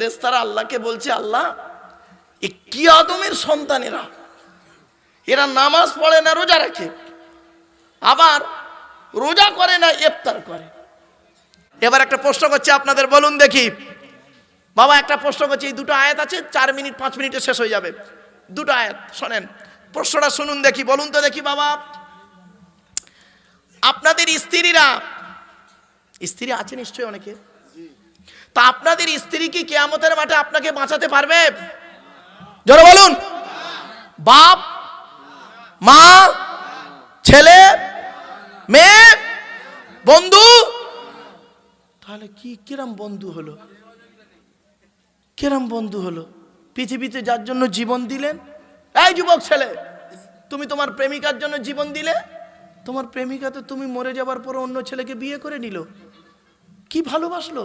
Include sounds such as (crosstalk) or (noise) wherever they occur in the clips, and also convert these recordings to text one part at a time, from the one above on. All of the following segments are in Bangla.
ফেরেস্তারা আল্লাহকে বলছে, আল্লাহ এ কি আদমের সন্তানেরা? এরা এরা নামাজ পড়ে না, রোজা রাখে? আবার রোজা করে না, ইফতার করে? এবার একটা প্রশ্ন করছে আপনাদের, বলুন দেখি। বাবা, একটা প্রশ্ন করছি, এই দুটো আয়াত আছে, চার মিনিট, পাঁচ মিনিটে শেষ হয়ে যাবে। দুটো আয়াত, শোনেন। প্রশ্নটা শুনুন দেখি, বলুন তো দেখি বাবা। আপনাদের স্ত্রীরা, স্ত্রী আছে নিশ্চয়ই অনেকে? তা আপনাদের স্ত্রী কি কেয়ামতের মাঠে আপনাকে বাঁচাতে পারবে? জোরে বলুন। বাপ মা ছেলে মেয়ে বন্ধু। তাহলে কি কিরম বন্ধু হলো? কিরম বন্ধু হলো? পৃথিবীতে যার জন্য জীবন দিলেন? এই যুবক ছেলে তুমি তোমার প্রেমিকার জন্য জীবন দিলে? তোমার প্রেমিকা তো তুমি মরে যাবার পর অন্য ছেলেকে বিয়ে করে নিল। কি ভালোবাসলো?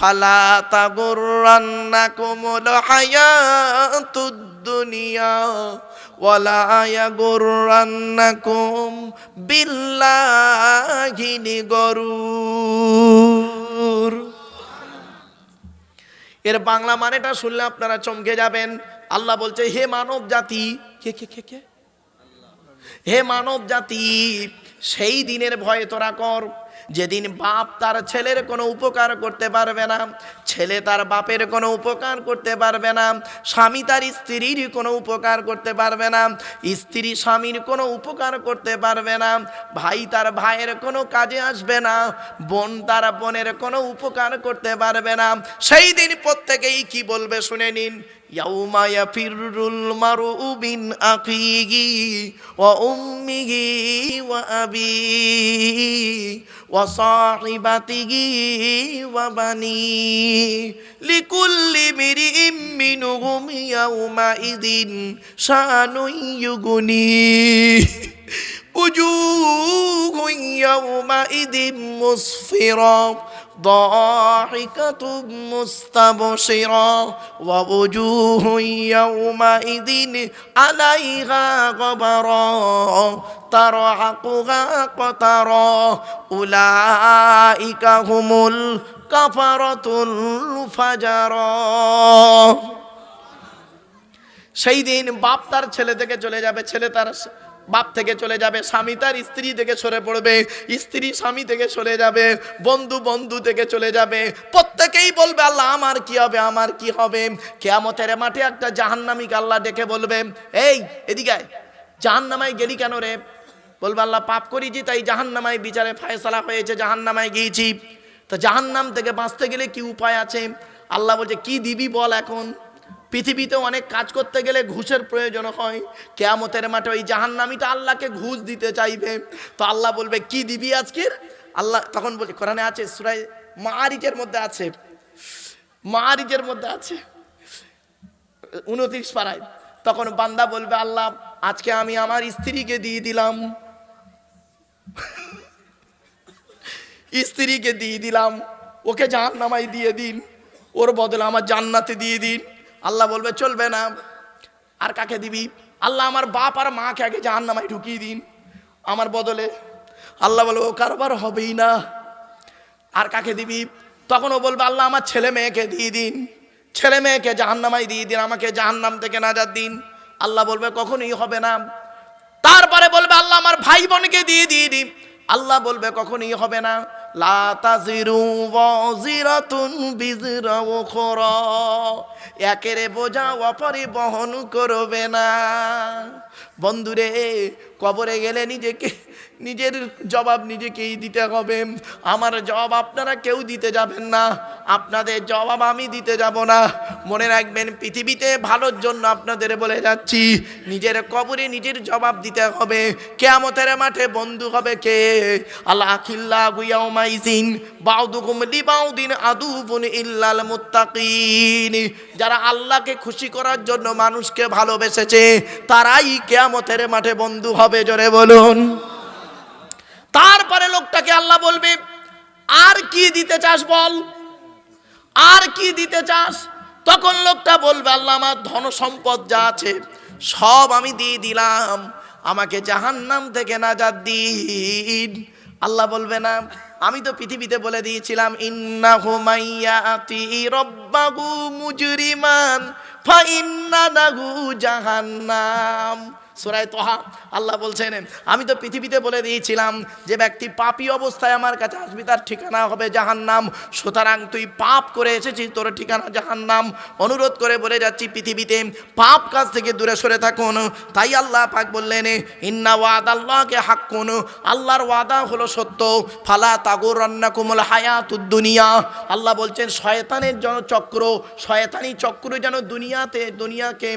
ফালা তাগুররান্নাকুমুল হায়াতুদ দুনিয়া ওয়ালা ইয়াগুররান্নাকুম বিল্লাহি গরুর এর বাংলা মানেটা শুনলে আপনারা চমকে যাবেন। আল্লাহ বলছে, হে মানব জাতি, কে কে কে কে? হে মানব জাতি, সেই দিনের ভয়ে তোরা কর যেদিন বাপ তার ছেলের কোনো উপকার করতে পারবে না, ছেলে তার বাপের কোনো উপকার করতে পারবে না, স্বামী তার স্ত্রীর কোনো উপকার করতে পারবে না, স্ত্রী স্বামীর কোনো উপকার করতে পারবে না, ভাই তার ভাইয়ের কোনো কাজে আসবে না, বোন তার বোনের কোনো উপকার করতে পারবে না। সেই দিন প্রত্যেকেই কি বলবে শুনে নিন يوم يفر المرء من أخيه وأمه وأبيه وصاحبته وبنيه لكل امرئ منهم يومئذ شأن يغنيه وجوه يومئذ مسفرة ضاحكة مستبشرة ووجوه يومئذ عليها غبرا ترهقها قترا أولئك هم الكفرة الفجرا সেই দিন বাপ তার ছেলে থেকে চলে যাবে ছেলে তার বাপ থেকে চলে যাবে, স্বামী তার স্ত্রী থেকে সরে পড়বে। স্ত্রী স্বামী থেকে চলে যাবে, বন্ধু বন্ধু থেকে চলে যাবে। প্রত্যেকেই বলবে, আল্লাহ, আমার কি হবে, আমার কি হবে? কেয়ামতের মাঠে একটা জাহান্নামিক আল্লাহ ডেকে বলবে, এই, এদিকে জাহান্নামায় গেলি কেন রে? বলবে, আল্লাহ, পাপ করেছি, তাই জাহান্নামায় বিচারে ফায়সালা হয়েছে, জাহান্নামায় গিয়েছি। তো জাহান্নাম থেকে বাঁচতে গেলে কি উপায় আছে? আল্লাহ বলছে, কি দিবি বল এখন? পৃথিবীতে অনেক কাজ করতে গেলে ঘুষের প্রয়োজন হয়। কেয়ামতের মাঠে ওই জাহান্নামিটা আল্লাহকে ঘুষ দিতে চাইবে। তো আল্লাহ বলবে, কি দিবি আজকের? আল্লাহ তখন বলছে কোরআনে আছে সুরাই মারিজের মধ্যে আছে। মারিজের মধ্যে আছে। উনত্রিশ পাড়ায় তখন বান্দা বলবে, আল্লাহ, আজকে আমি আমার স্ত্রীকে দিয়ে দিলাম। স্ত্রীকে দিয়ে দিলাম। ওকে জাহান্নামাই দিয়ে দিন। ওর বদলে আমার জান্নাতে দিয়ে দিন। আল্লাহ বলবে, চলবে না। আর কাকে দিবি? আল্লাহ আমার বাপ আর মাকে আগে জাহান্নামাই ঢুকিয়ে দিন। আমার বদলে আল্লাহ বলবে, ও কারবার হবেই না। আর কাকে দিবি? তখন ও বলবে, আল্লাহ আমার ছেলে মেয়েকে দিয়ে দিন। ছেলে মেয়েকে জাহান্নামাই দিয়ে দিন, আমাকে জাহান্নাম থেকে নাজাত দিন। আল্লাহ বলবে, কখনোই হবে না। তারপরে বলবে, আল্লাহ আমার ভাই বোনকে দিয়ে দিয়ে দিন আল্লাহ বলবে, কখনোই হবে না। একেরে বোঝা অপরে বহন করবে না। বন্ধুরে, কবরে গেলে নিজেকে, নিজের জবাব নিজেকেই দিতে হবে। আমার জবাব আপনারা কেউ দিতে যাবেন না। আপনাদের জবাব আমি দিতে যাব না। মনে রাখবেন, পৃথিবীতে ভালোর জন্য আপনাদের বলে যাচ্ছি, নিজের কবরে নিজের জবাব দিতে হবে। কেয়ামতের মাঠে বন্ধু হবে কে? আল্লাহ যারা আল্লাহকে খুশি করার জন্য মানুষকে ভালোবেসেছে, তারাই কেয়ামতের মাঠে বন্ধু হবে, জোরে বলুন। তারপরে লোকটাকে আল্লাহ বলবে, আর কি দিতে চাস বল? আর কি দিতে চাস? তখন লোকটা বলবে, আল্লাহ, আমার ধন সম্পদ যা আছে, সব আমি দিয়ে দিলাম। আমাকে জাহান্নাম থেকে নাজাত দিন। আল্লাহ বলবে, না, আমি তো পৃথিবীতে বলে দিয়েছিলাম, ইন্নাহু মাইয়াতি রব্বাহু মুজরিমান। ফা ইন্নাহু জাহান্নাম সুরায় তোহা, আল্লাহ বলছেন, আমি তো পৃথিবীতে বলে দিয়েছিলাম যে ব্যক্তি পাপী অবস্থায় আমার কাছে আসবি, তার ঠিকানা হবে জাহান্নাম। সুতরাং তুই পাপ করে এসেছিস, তোর ঠিকানা জাহান্নাম। অনুরোধ করে বলে যাচ্ছি, পৃথিবীতে পাপ কাজ থেকে দূরে সরে থাকুন। তাই আল্লাহ পাক বললেন, ইন্না ওয়াদ আল্লাহকে হাক্কুন। আল্লাহর ওয়াদা হলো সত্য। ফালা তাগুর রান্না কুমল হায়াতুদ দুনিয়া। আল্লাহ বলছেন, শয়তানের যেন চক্র, শয়তানি চক্র যেন দুনিয়াতে, দুনিয়াকে,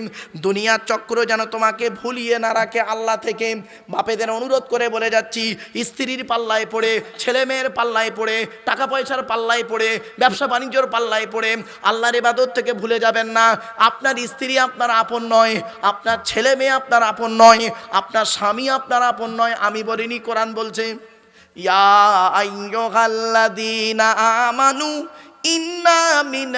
দুনিয়ার চক্র যেন তোমাকে ভুলিয়ে না রাখে, আল্লাহ থেকে বাপেদের অনুরোধ করে বলে যাচ্ছি, স্ত্রীর পাল্লায় পড়ে, ছেলে মেয়ের পাল্লায় পড়ে, টাকা পয়সার পাল্লায় পড়ে, ব্যবসা বাণিজ্যর পাল্লায় পড়ে, আল্লাহর ইবাদত থেকে ভুলে যাবেন না। আপনার স্ত্রী আপনার আপন নয়, আপনার ছেলে মেয়ে আপনার আপন নয়, আপনার স্বামী আপনার আপন নয়, আমি বলিনি, কোরআন বলছে, ইয়া আমানু মিন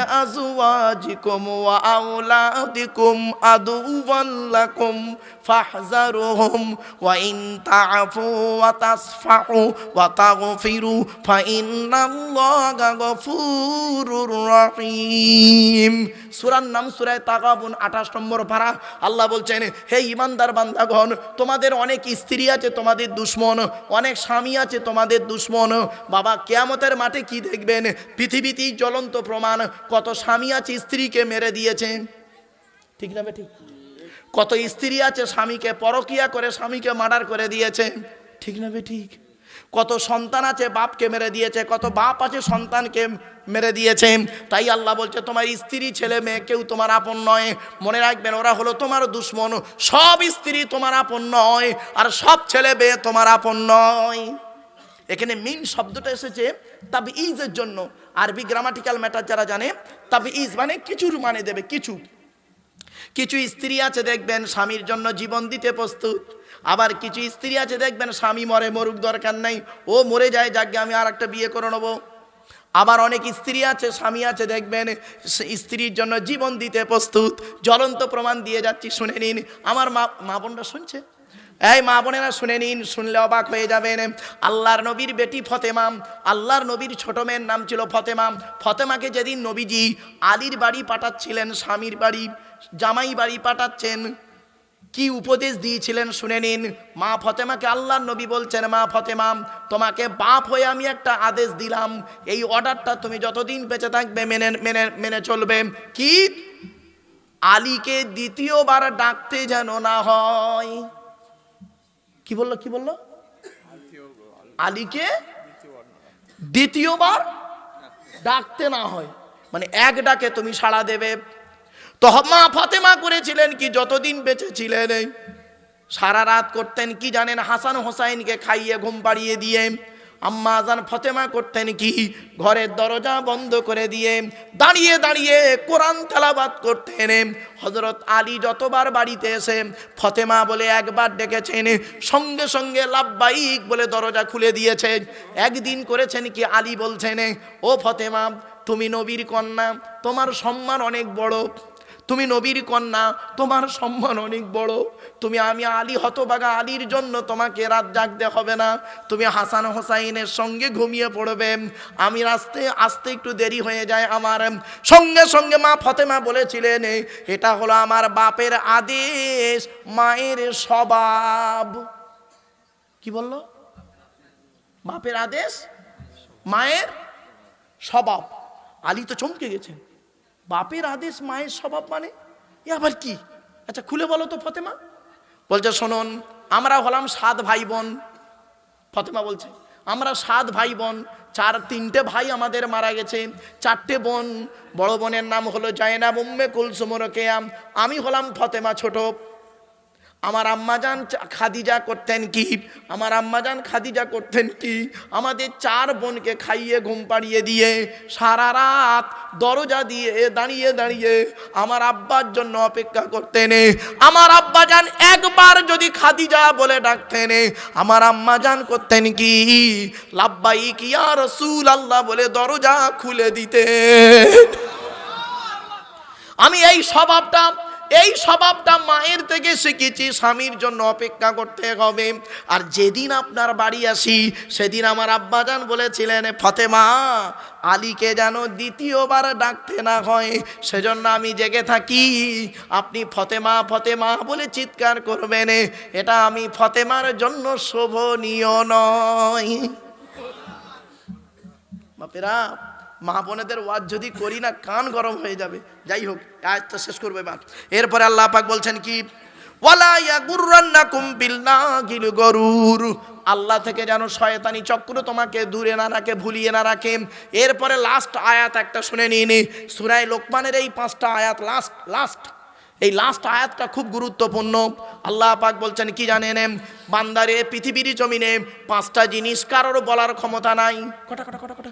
ইন তা'ফু ওয়া তাসফাহু ওয়া তাগফিরু ফাইন্নাল্লাহা গফুরুর রহিম। সূরার নাম সূরায়ে তাগাবুন 28 নম্বর পারা, আল্লাহ বলছেন, হে ইমানদার বান্দাগণ, তোমাদের অনেক স্ত্রী আছে তোমাদের দুশ্মন, অনেক স্বামী আছে তোমাদের দুশ্মন। বাবা, কেয়ামতের মাঠে কি দেখবেন? পৃথিবীতেই জ্বলন্ত প্রমাণ, কত স্বামী আছে স্ত্রীকে মেরে দিয়েছে। ঠিক না ঠিক? কত স্ত্রী আছে, স্বামীকে পরকিয়া করে, স্বামীকে মার্ডার করে দিয়েছে। ঠিক না ঠিক? কত সন্তান আছে, বাপকে মেরে দিয়েছে, কত বাপ আছে, সন্তানকে মেরে দিয়েছে। তাই আল্লাহ বলছে, তোমার স্ত্রী, ছেলে, মেয়ে কেউ তোমার আপন নয়। মনে রাখবেন, ওরা হলো তোমার দুশ্মন। সব স্ত্রী তোমার আপন নয়, আর সব ছেলে মেয়ে তোমার আপন নয়। এখানে মেইন শব্দটা এসেছে তাবি ইজের জন্য। আরবি গ্রামাটিক্যাল ম্যাটার যারা জানে তাবি ইজ মানে কিছুর মানে দেবে, কিছু। কিছু স্ত্রী আছে, দেখবেন স্বামীর জন্য জীবন দিতে প্রস্তুত। আবার কিছু স্ত্রী আছে, দেখবেন স্বামী মরে, মরুক দরকার নাই। ও মরে যায় যাকে আমি আর একটা বিয়ে করে নেব। আবার অনেক স্ত্রী আছে, স্বামী আছে, দেখবেন স্ত্রীর জন্য জীবন দিতে প্রস্তুত। জ্বলন্ত প্রমাণ দিয়ে যাচ্ছি, শুনে নিন। আমার মা মা বোনরা শুনছে? এই মা বোনেরা, শুনে নিন, শুনলে অবাক হয়ে যাবেন। আল্লাহর নবীর বেটি ফতেমাম আল্লাহর নবীর ছোট মেয়ের নাম ছিল ফতেমাম ফতেমাকে যেদিন নবীজি আলীর বাড়ি পাঠাচ্ছিলেন, স্বামীর বাড়ি, জামাই বাড়ি পাঠাচ্ছেন, কি উপদেশ দিয়েছিলেন, শুনে নিন। মা ফতেমাকে আল্লাহর নবী বলছেন, মা ফতেমা, তোমাকে বাপ হয়ে আমি একটা আদেশ দিলাম। এই অর্ডারটা তুমি যতদিন বেঁচে থাকবে, মেনে মেনে মেনে চলবে। কি? আলীকে দ্বিতীয়বার ডাকতে যেন না হয়। কি বলল কি বলল? আলীকে দ্বিতীয়বার। ডাকতে না হয়। মানে এক ডাকে তুমি সাড়া দেবে। তো মা ফাতেমা করেছিলেন কি যতদিন বেঁচে ছিলেন সারা রাত করতেন কি জানেন হাসান হোসাইনকে খাইয়ে ঘুম পাড়িয়ে দিয়ে আম্মা আজান ফতেমা করতেন কি? ঘরের দরজা বন্ধ করে দিয়ে দাঁড়িয়ে দাঁড়িয়ে কোরআন তেলাবাদ করতেন। হজরত আলী যতবার বাড়িতে এসে ফতেমা বলে একবার ডেকেছেন, সঙ্গে সঙ্গে লাভবাইক বলে দরজা খুলে দিয়েছেন একদিন করেছেন কি? আলী বলছেন, ও ফতেমা, তুমি নবীর কন্যা, তোমার সম্মান অনেক বড়। তুমি নবীর কন্যা, তোমার সম্মান অনেক বড়। তুমি আমি আলী হতবাগা আলীর জন্য তোমাকে রাত জাগতে হবে না। তুমি হাসান হোসাইনের সঙ্গে ঘুমিয়ে পড়বে। আমি রাস্তে আসতে একটু দেরি হয়ে যায় আমার। সঙ্গে সঙ্গে মা ফতেমা বলেছিলেন, এটা হলো আমার বাপের আদেশ, মায়ের স্বভাব। কি বলল? বাপের আদেশ, মায়ের স্বভাব। আলী তো চমকে গেছেন। বাপের আদেশ, মায়ের স্বভাব মানে? এ আবার কি? আচ্ছা খুলে বলো তো ফতেমা। বলছে, শোনন, আমরা হলাম সাত ভাই বোন ফতেমা বলছে, আমরা সাত ভাই বোন চার, তিনটে ভাই আমাদের মারা গেছে। চারটে বোন, বড় বোনের নাম হলো জায়না উম্মে কুলসুমর কেয়াম আমি হলাম ফতেমা ছোট। আমার আম্মাজান খাদিজা করতেন কি? আমার আম্মাজান খাদিজা করতেন কি? আমাদের চার বোনকে খাইয়ে ঘুম পাড়িয়ে দিয়ে সারা রাত দরজা দিয়ে দাঁড়িয়ে দাঁড়িয়ে আমার আব্বার জন্য অপেক্ষা করতেন। আমার আব্বাজান একবার যদি খাদিজা বলে ডাকতেন, আমার আম্মাজান করতেন কি? লাব্বাই কি আর রসুল আল্লাহ বলে দরজা খুলে দিতেন। আমি এই স্বভাবটা এই স্বভাবটা মায়ের থেকে শিখেছি, স্বামীর জন্য অপেক্ষা করতে হবে। আর যেদিন আপনার বাড়ি আসি, সেদিন আমার আব্বাজান বলেছিলেন, ফতেমা, আলীকে যেন দ্বিতীয়বার ডাকতে না হয়, সেজন্য আমি জেগে থাকি। আপনি ফতেমা ফতেমা বলে চিৎকার করবেন, এটা আমি ফতেমার জন্য শোভনীয় নয়। বাপেরা মা বোনেদের ওয়াজ যদি করি না, কান গরম হয়ে যাবে। যাই হোক আজটা শেষ করবে এবার। এরপরে আল্লাহ পাক বলছেন কি? আল্লাহ থেকে যেন শয়তানি চক্র তোমাকে দূরে না রাখে, ভুলিয়ে না রাখে। এরপরে লাস্ট আয়াত একটা শুনে নিয়ে নি সুরাই লোকমানের এই পাঁচটা আয়াত লাস্ট লাস্ট এই লাস্ট আয়াতটা খুব গুরুত্বপূর্ণ। আল্লাহ পাক বলছেন কি জানেন? বান্দারে, পৃথিবীর জমিনে পাঁচটা জিনিস কারোর বলার ক্ষমতা নাই। কটা কটা কটা কটা?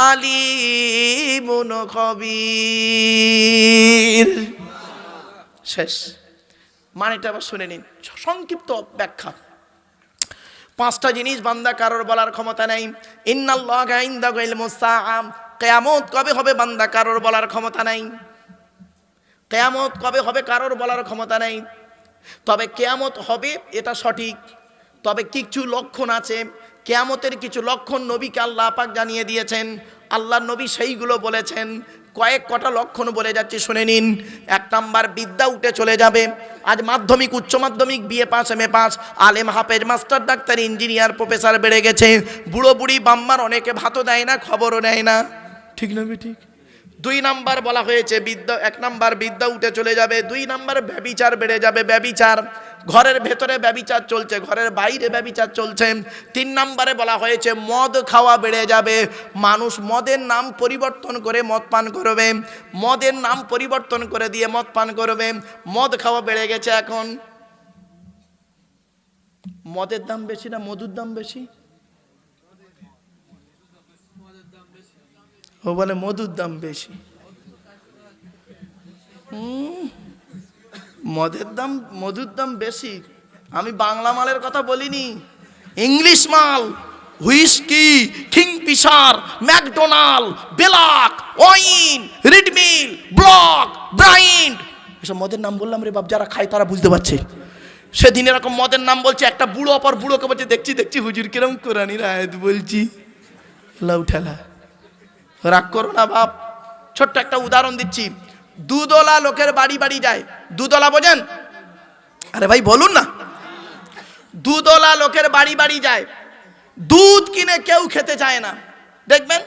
আলিমুন খবির। শেষ। মানেটা আবার শুনে নিন। সংক্ষিপ্ত ব্যাখ্যা। পাঁচটা জিনিস বান্দা কারোর বলার ক্ষমতা নেই। ইন্নাল্লাহ ইনদাগুল মুসাআম কেয়ামত কবে হবে বান্দা কারোর বলার ক্ষমতা নাই। কেয়ামত কবে হবে কারোর বলার ক্ষমতা নাই। তবে কেয়ামত হবে, এটা সঠিক। তবে কিছু লক্ষণ আছে। কেয়ামতের কিছু লক্ষণ নবীকে আল্লাহ পাক জানিয়ে দিয়েছেন। আল্লাহ নবী সেইগুলো বলেছেন। কয়েক কটা লক্ষণ বলে যাচ্ছি শুনে নিন। এক নাম্বার বিদ্যা উঠে চলে যাবে। আজ মাধ্যমিক উচ্চ মাধ্যমিক BA pass M A pass. আলেম হাফেজ মাস্টার ডাক্তার ইঞ্জিনিয়ার প্রফেসর বেড়ে গেছে। বুড়ো বুড়ি বাম্মার অনেকে ভাতও দেয় না খবরও নেয় না। ঠিক না ঠিক? দুই নাম্বার বলা হয়েছে বিদ্যা এক নাম্বার বিদ্যা উঠে চলে যাবে। দুই নাম্বার ব্যবিচার বেড়ে যাবে। ব্যবিচার ঘরের ভেতরে ব্যবিচার চলছে ঘরের বাইরে ব্যবিচার চলছে। তিন নাম্বারে বলা হয়েছে মদ খাওয়া বেড়ে যাবে। মানুষ মদের নাম পরিবর্তন করে মদ পান করবে। মদের নাম পরিবর্তন করে দিয়ে মদ পান করবে। মদ খাওয়া বেড়ে গেছে এখন। মদের দাম বেশি না মধুর দাম বেশি? ও বলে মধুর দাম বেশি। হুম, মদের দাম, মধুর দাম বেশি। আমি বাংলা মালের কথা বলিনি। ইংলিশ মাল, whisky, Kingfisher, McDonald, black, wine, রিডমিল, block, brand. এসব মদের নাম বললাম রে বাপ, যারা খায় তারা বুঝতে পারছে। সেদিন এরকম মদের নাম বলছে, একটা বুড়ো অপর বুড়োকে বলছে, দেখছি দেখছি, হুজুর কিরম কোরআনির আয়াত বলছি। লাউ ঠেলা রাগ করো না বাপ। ছোট্ট একটা উদাহরণ দিচ্ছি। দুদলা লোকের বাড়ি বাড়ি যায়। দুদলা বোঝেন? আরে ভাই, বলুন না। দুদলা লোকের বাড়ি বাড়ি যায়। দুধ কিনে কেউ খেতে চায় না। দেখবেন?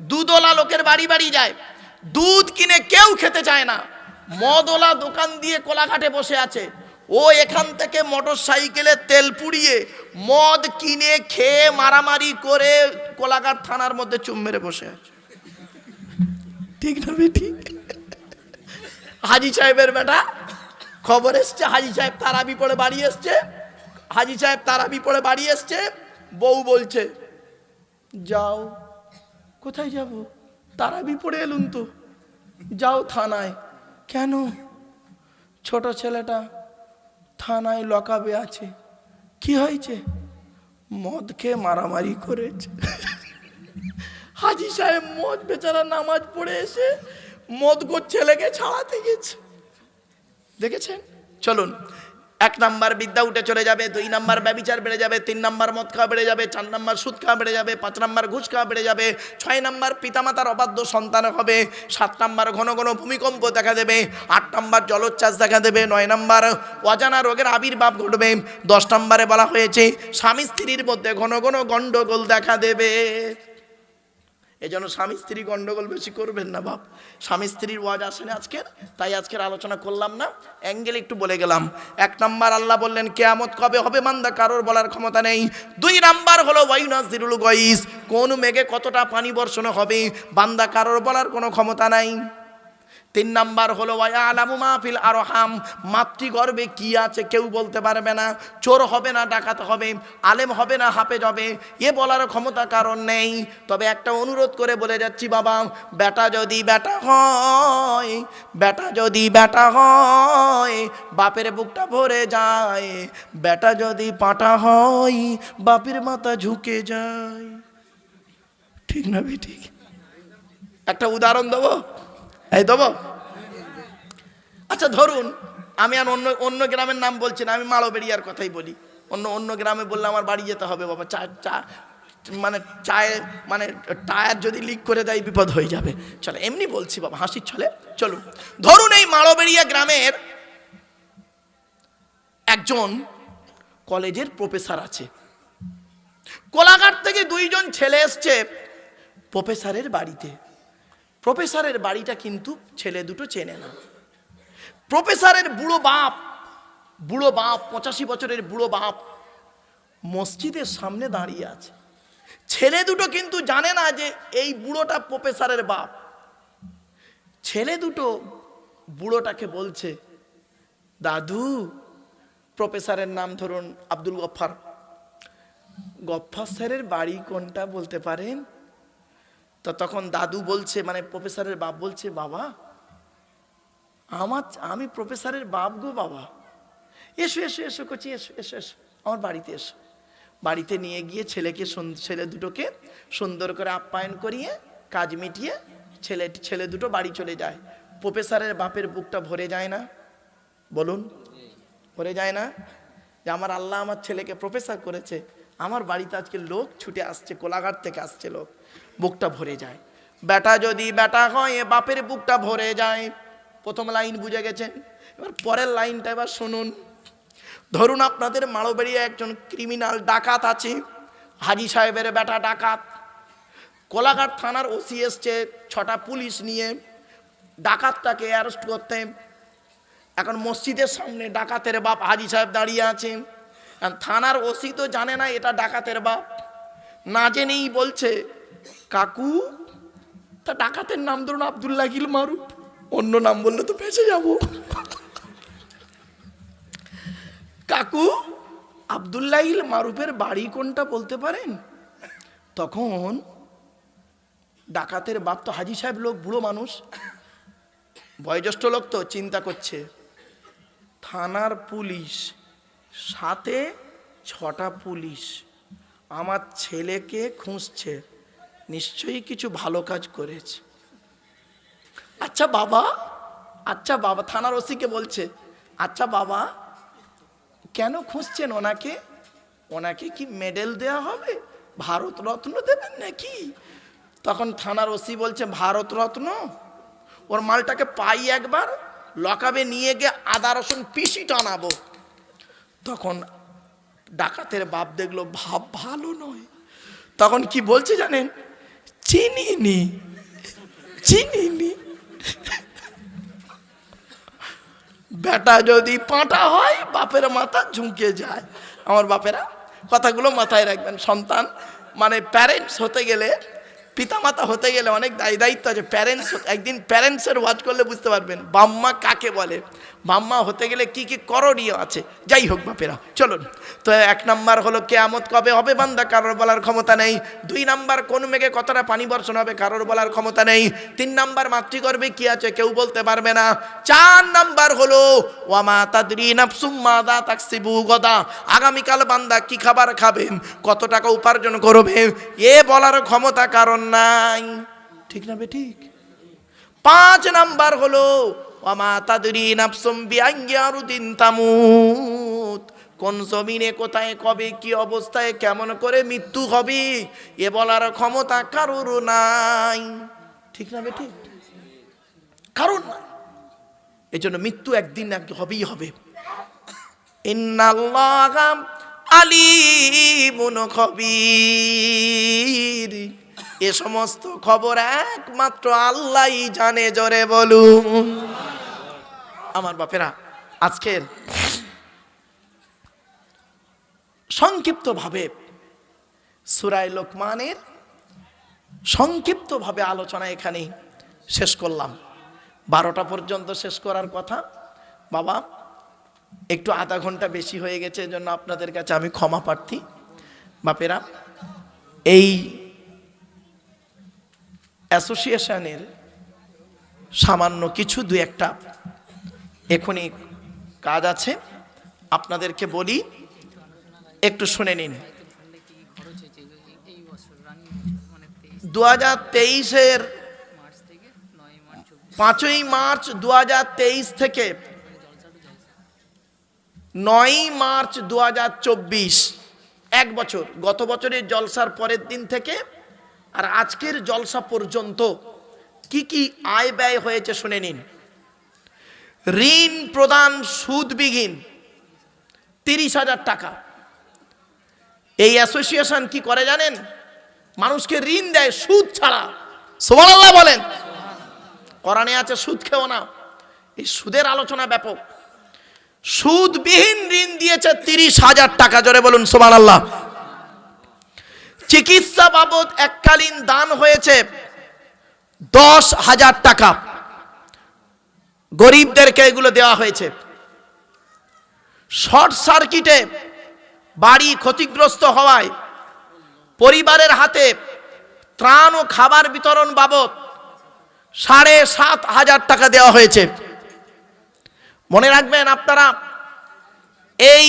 দুদলা লোকের বাড়ি বাড়ি যায়। দুধ কিনে কেউ খেতে চায় না। মদলা দোকান দিয়ে কোলাঘাটে বসে আছে। ও এখান থেকে মোটর সাইকেলে তেল পুড়িয়ে মদ কিনে খেয়ে মারামারি করে কোলাঘাট থানার মধ্যে চুম মেরে বসে আছে। ঠিক না বেটি হাজি সাহেবের বেটা। খবর এসছে, হাজি সাহেব তারাবি পড়ে বাড়ি এসছে। হাজি সাহেব তারাবি পড়ে বাড়ি এসছে। বউ বলছে, যাও, কোথায় যাব? তারাবি পড়ে এলুন তো। যাও থানায়। কেন? ছোট ছেলেটা থানায় লকাবে আছে। কি হয়েছে? মদ খেয়ে মারামারি করেছে। (laughs) হাজি সাহেব মদ বেচারা নামাজ পড়ে এসে মদ গো ছেলেকে ছাড়াতে গেছে। দেখেছেন? চলুন, এক নাম্বার বিদ্যা উঠে চলে যাবে, দুই নাম্বার ব্যবিচার বেড়ে যাবে, তিন নাম্বার মদ খাওয়া বেড়ে যাবে, চার নাম্বার সুদ খাওয়া বেড়ে যাবে, পাঁচ নাম্বার ঘুষ খাওয়া বেড়ে যাবে, ছয় নাম্বার পিতামাতার অবাধ্য সন্তান হবে, সাত নাম্বার ঘন ঘন ভূমিকম্প দেখা দেবে, আট নাম্বার জলোচ্ছ্বাস দেখা দেবে, নয় নাম্বার অজানা রোগের আবির্ভাব ঘটবে, দশ নাম্বারে বলা হয়েছে, স্বামী স্ত্রীর মধ্যে ঘন ঘন গণ্ডগোল দেখা দেবে। এই জন্য স্বামী স্ত্রী গন্ডগোল বেশি করবেন না, বাপ। স্বামী স্ত্রীর ওয়াজ আসেনি আজকের তাই আজকের আলোচনা করলাম না। অ্যাঙ্গেল একটু বলে গেলাম। এক নাম্বার আল্লাহ বললেন, কেয়ামত কবে হবে মান্দা কারোর বলার ক্ষমতা নেই। দুই নাম্বার হলো ওয়াইনাস দিরুল গইস। কোন মেঘে কতটা পানি বর্ষণ হবে? বান্দা কারোর বলার কোনো ক্ষমতা নাই। তিন নাম্বার হলো আলামু মাহফিল আরহাম। মাতৃগর্ভে কি আছে কেউ বলতে পারবে না। চোর হবে না, ডাকাত হবে, আলেম হবে না, হাফেজ হবে, এ বলার ক্ষমতা কারণ নেই। তবে একটা অনুরোধ করে বলে যাচ্ছি, বাবা বেটা যদি বেটা হয় বেটা যদি বেটা হয়, বাপের বুকটা ভরে যায় বেটা যদি পাটা হয়, বাপের মাথা ঝুঁকে যায়। ঠিক না বে ঠিক একটা উদাহরণ দেবো? এই দেবো আচ্ছা ধরুন, আমি আর অন্য অন্য গ্রামের নাম বলছি না, আমি মালোবেরিয়ার কথাই বলি। অন্য অন্য গ্রামে বললে আমার বাড়ি যেতে হবে, বাবা। চা চা মানে চায়ে মানে টায়ার যদি লিক করে দেয়, বিপদ হয়ে যাবে। চলো, এমনি বলছি, বাবা, হাসির ছলে। চলুন। ধরুন, এই মালোবেরিয়া গ্রামের একজন কলেজের প্রফেসর আছে। কোলাঘাট থেকে দুইজন ছেলে এসছে প্রফেসরের বাড়িতে। প্রফেসরের বাড়িটা কিন্তু ছেলে দুটো চেনে না। প্রফেসরের বুড়ো বাপ বুড়ো বাপ, পঁচাশি বছরের বুড়ো বাপ মসজিদের সামনে দাঁড়িয়ে আছে। ছেলে দুটো কিন্তু জানে না যে এই বুড়োটা প্রফেসরের বাপ। ছেলে দুটো বুড়োটাকে বলছে, দাদু, প্রফেসরের নাম ধরুন আব্দুল গফ্ফার। গফ্ফার স্যারের বাড়ি কোনটা বলতে পারেন? তো তখন দাদু বলছে মানে প্রফেসরের বাপ বলছে, বাবা, আমার আমি প্রফেসরের বাপ গো, বাবা। এসো এসো এসো কচি, এসো এসো এসো, আমার বাড়িতে এসো। বাড়িতে নিয়ে গিয়ে ছেলেকে ছেলে দুটোকে সুন্দর করে আপ্যায়ন করিয়ে, কাজ মিটিয়ে ছেলে ছেলে দুটো বাড়ি চলে যায়। প্রফেসরের বাপের বুকটা ভরে যায় না। বলুন, ভরে যায় না? যে আমার আল্লাহ আমার ছেলেকে প্রফেসর করেছে। আমার বাড়িতে আজকে লোক ছুটে আসছে, কোলাঘাট থেকে আসছে লোক। বুকটা ভরে যায়। বেটা যদি বেটা হয়, বাপের বুকটা ভরে যায়। প্রথম লাইন বুঝে গেছেন? এবার পরের লাইনটা এবার শুনুন। ধরুন আপনাদের মাড়োবেড়িয়া একজন ক্রিমিনাল ডাকাত আছে, হাজি সাহেবের বেটা ডাকাত। কোলাঘাট থানার ওসি এসছে ছটা পুলিশ নিয়ে, ডাকাতটাকে অ্যারেস্ট করতে। এখন মসজিদের সামনে ডাকাতের বাপ হাজি সাহেব দাঁড়িয়ে আছে। আর থানার ওসি তো জানে না এটা ডাকাতের বাপ। না জেনেই বলছে, কাকু, তা ডাকাতের নাম ধরুন আবদুল্লাহ গিল মারুফ অন্য নাম বললে তো বেঁচে যাব। কাকু আবদুল্লাহিল মারুফের বাড়ি কোনটা বলতে পারেন? তখন ডাকাতের বাপ তো হাজি সাহেব লোক, বুড়ো মানুষ। বয়োজ্যেষ্ঠ লোক তো, চিন্তা করছে। থানার পুলিশ সাথে ছটা পুলিশ। আমার ছেলেকে খুঁজছে। নিশ্চয়ই কিছু ভালো কাজ করেছে। আচ্ছা বাবা আচ্ছা বাবা, থানার ওসিকে বলছে আচ্ছা বাবা, কেন খুঁজছেন ওনাকে? ওনাকে কি মেডেল দেওয়া হবে? ভারত রত্ন দেবেন নাকি? তখন থানার ওসি বলছে, ভারত রত্ন? ওর মালটাকে পাই একবার, লকাবে নিয়ে গিয়ে আদা রসুন পিসি টানাবো। তখন ডাকাতের বাপ দেখল ভাব ভালো নয়। তখন কি বলছে জানেন? চিনিনি চিনিনি। বেটা যদি পাঁটা হয়, বাপের মাথা ঝুঁকে যায়। আমার বাপেরা কথাগুলো মাথায় রাখবেন। সন্তান মানে প্যারেন্টস হতে গেলে, পিতামাতা হতে গেলে অনেক দায়ী দায়িত্ব আছে। প্যারেন্টস একদিন প্যারেন্টসের ওয়াচ করলে বুঝতে পারবেন। বাম্মা কাকে বলে? বাম্মা হতে গেলে কি কি করণীয় আছে? যাই হোক বাপেরা, চলুন। তো এক নাম্বার হলো, কেয়ামত কবে হবে বান্দা? কারোর বলার ক্ষমতা নেই। দুই নাম্বার, কোন মেঘে কতটা পানি বর্ষণ হবে? কারোর বলার ক্ষমতা নেই। তিন নাম্বার, মাতৃগর্ভে কি আছে? কেউ বলতে পারবে না। চার নাম্বার হলো, ওয়ামা তাদরি নাফসুম মাদা তাকসিবু গদা। আগামীকাল বান্দা কি খাবার খাবেন কত টাকা উপার্জন করবে? এ বলার ক্ষমতা কারণ নাই। ঠিক না বে ঠিক? পাঁচ নাম্বার হলো বিআইয়ারুদিন তামুত। কোন জমিনে কোথায়, কবে, কি অবস্থায়, কেমন করে মৃত্যু হবে, এ বলার ক্ষমতা কারোর নাই। ঠিক না বেটি কারণ নাই। এই জন্য মৃত্যু একদিন এক হবেই হবে। এ সমস্ত খবর একমাত্র আল্লাহই জানে, জোরে বলুন। আমার বাপেরা, আজকের সংক্ষিপ্তভাবে সুরায় লোকমানের সংক্ষিপ্তভাবে আলোচনা এখানে শেষ করলাম। বারোটা পর্যন্ত শেষ করার কথা। বাবা, একটু আধা ঘণ্টা বেশি হয়ে গেছে, এজন্য আপনাদের কাছে আমি ক্ষমা প্রার্থী। বাপেরা, এই অ্যাসোসিয়েশনের সামান্য কিছু দু একটা এখনই কাজ আছে, আপনাদেরকে বলি, একটু শুনে নিন। দু হাজার তেইশের নয় পাঁচই মার্চ দু হাজার তেইশ থেকে নয়ই মার্চ দু এক বছর। গত বছরের জলসার পরের দিন থেকে আর আজকের জলসা পর্যন্ত কি কি আয় ব্যয় হয়েছে শুনে নিন। ঋণ প্রদান সুদবিহীন, তিরিশ হাজার টাকা। এই অ্যাসোসিয়েশন কি করে জানেন? মানুষকে ঋণ দেয় সুদ ছাড়া। সোমাল্লাহ বলেন। কোরআনে আছে, সুদ খেও না। এই সুদের আলোচনা ব্যাপক। সুদবিহীন ঋণ দিয়েছে তিরিশ হাজার টাকা। জোরে বলুন সোমান আল্লাহ চিকিৎসা বাবদ এককালীন দান হয়েছে দশ হাজার টাকা। গরিবদেরকে এগুলো দেওয়া হয়েছে। শর্ট সার্কিটে বাড়ি ক্ষতিগ্রস্ত হওয়ায় পরিবারের হাতে ত্রাণ ও খাবার বিতরণ বাবদ সাড়ে সাত হাজার টাকা দেওয়া হয়েছে। মনে রাখবেন আপনারা এই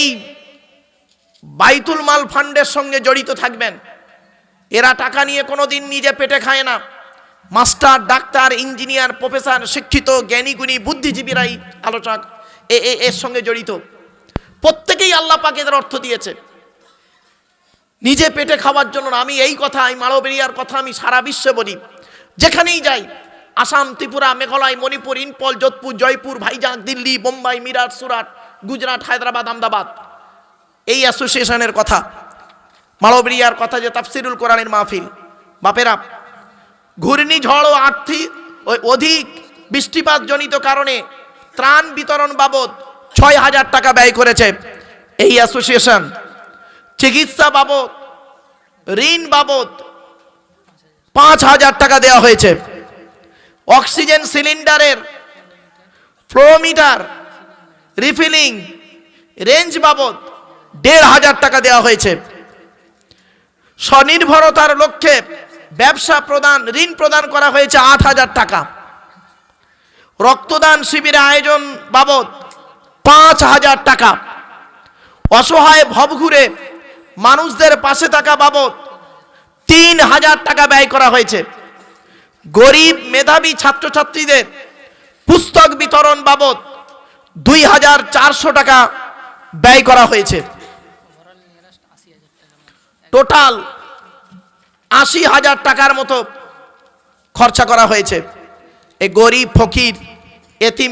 বাইতুল মাল ফান্ডের সঙ্গে জড়িত থাকবেন। এরা টাকা নিয়ে কোনোদিন নিজে পেটে খায় না। মাস্টার, ডাক্তার, ইঞ্জিনিয়ার, প্রফেসর, শিক্ষিত, জ্ঞানীগুণী, বুদ্ধিজীবীরাই আলোচক এ- এর সঙ্গে জড়িত। প্রত্যেকেই আল্লাহ পাক এদের অর্থ দিয়েছে। নিজে পেটে খাওয়ার জন্য আমি এই কথা, এই মালবেরিয়ার কথা আমি সারা বিশ্বে বলি। যেখানেই যাই, আসাম, ত্রিপুরা, মেঘালয়, মণিপুর ইম্পল যোধপুর, জয়পুর ভাইজাগ দিল্লি, বোম্বাই মিরাট সুরাট, গুজরাট, হায়দ্রাবাদ, আহমেদাবাদ। এই অ্যাসোসিয়েশনের কথা, মালবেরিয়ার কথা যে তাফসিরুল কোরআনের মাহফিল। বাপেরা ঘূর্ণিঝড় ও আর্থিক অধিক বৃষ্টিপাত জনিত কারণে ত্রাণ বিতরণ বাবদ ছয় হাজার টাকা ব্যয় করেছে এই অ্যাসোসিয়েশন। চিকিৎসা বাবদ, ঋণ বাবদ পাঁচ হাজার টাকা দেওয়া হয়েছে। অক্সিজেন সিলিন্ডারের ফ্লোমিটার, রিফিলিং, রেঞ্জ বাবদ দেড় হাজার টাকা দেওয়া হয়েছে। স্বনির্ভরতার লক্ষ্যে ব্যবসা প্রদান, ঋণ প্রদান করা হয়েছে আট হাজার টাকা। রক্তদান শিবিরের আয়োজন বাবদ পাঁচ হাজার টাকা। অসহায় ভবঘুরে মানুষদের পাশে থাকা বাবদ তিন হাজার টাকা ব্যয় করা হয়েছে। গরিব মেধাবী ছাত্রছাত্রীদের পুস্তক বিতরণ বাবদ দুই হাজার চারশো টাকা ব্যয় করা হয়েছে। টোটাল আশি হাজার টাকার মতো খরচা করা হয়েছে। এ গরিব ফকির এতিম